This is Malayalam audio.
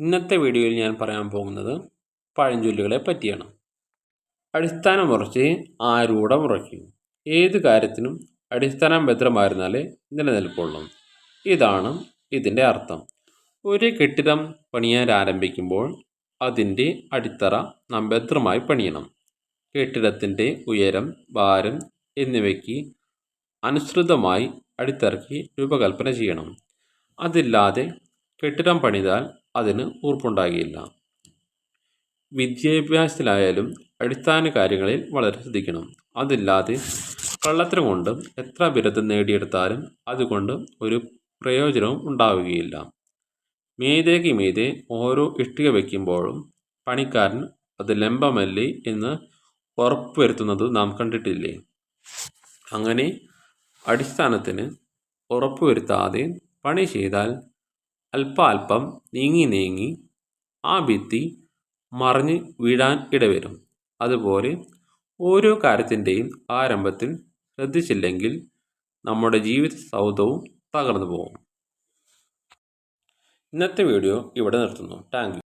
ഇന്നത്തെ വീഡിയോയിൽ ഞാൻ പറയാൻ പോകുന്നത് പഴഞ്ചൊല്ലുകളെ പറ്റിയാണ്. അടിസ്ഥാനം ഉറച്ച് ആരൂഢം ഉറയ്ക്കും ഏത് കാര്യത്തിനും അടിസ്ഥാനം ഭദ്രമായിരുന്നാലേ നിലനിൽപ്പുള്ളൂ. ഇതാണ് ഇതിന്റെ അർത്ഥം. ഒരു കെട്ടിടം പണിയാൻ ആരംഭിക്കുമ്പോൾ അതിന്റെ അടിത്തറ നാം ഭദ്രമായി പണിയണം. കെട്ടിടത്തിന്റെ ഉയരം ഭാരം എന്നിവയ്ക്ക് അനുസൃതമായി അടിത്തറയ്ക്ക് രൂപകൽപ്പന ചെയ്യണം. അതില്ലാതെ കെട്ടിടം പണിതാൽ അതിന് ഊർപ്പുണ്ടാകില്ല വിദ്യാഭ്യാസത്തിലായാലും അടിസ്ഥാന കാര്യങ്ങളിൽ വളരെ ശ്രദ്ധിക്കണം. അതില്ലാതെ കള്ളത്തരം കൊണ്ട് എത്ര ബിരുദം നേടിയെടുത്താലും അതുകൊണ്ട് ഒരു പ്രയോജനവും ഉണ്ടാവുകയില്ല. മീതേക്ക് മീതെ ഓരോ ഇഷ്ടിക വയ്ക്കുമ്പോഴും പണിക്കാരൻ അത് ലംബമല്ലേ എന്ന് ഉറപ്പുവരുത്തുന്നത് നാം കണ്ടിട്ടില്ലേ? അങ്ങനെ അടിസ്ഥാനത്തിന് ഉറപ്പുവരുത്താതെ പണി ചെയ്താൽ അല്പാൽപ്പം നീങ്ങി നീങ്ങി ആ ഭിത്തി മറിഞ്ഞ് വീഴാൻ ഇടവരും. അതുപോലെ ഓരോ കാര്യത്തിന്റെയും ആരംഭത്തിൽ ശ്രദ്ധിച്ചില്ലെങ്കിൽ നമ്മുടെ ജീവിത സൗധവും തകർന്നു പോകും. ഇന്നത്തെ വീഡിയോ ഇവിടെ നിർത്തുന്നു. താങ്ക്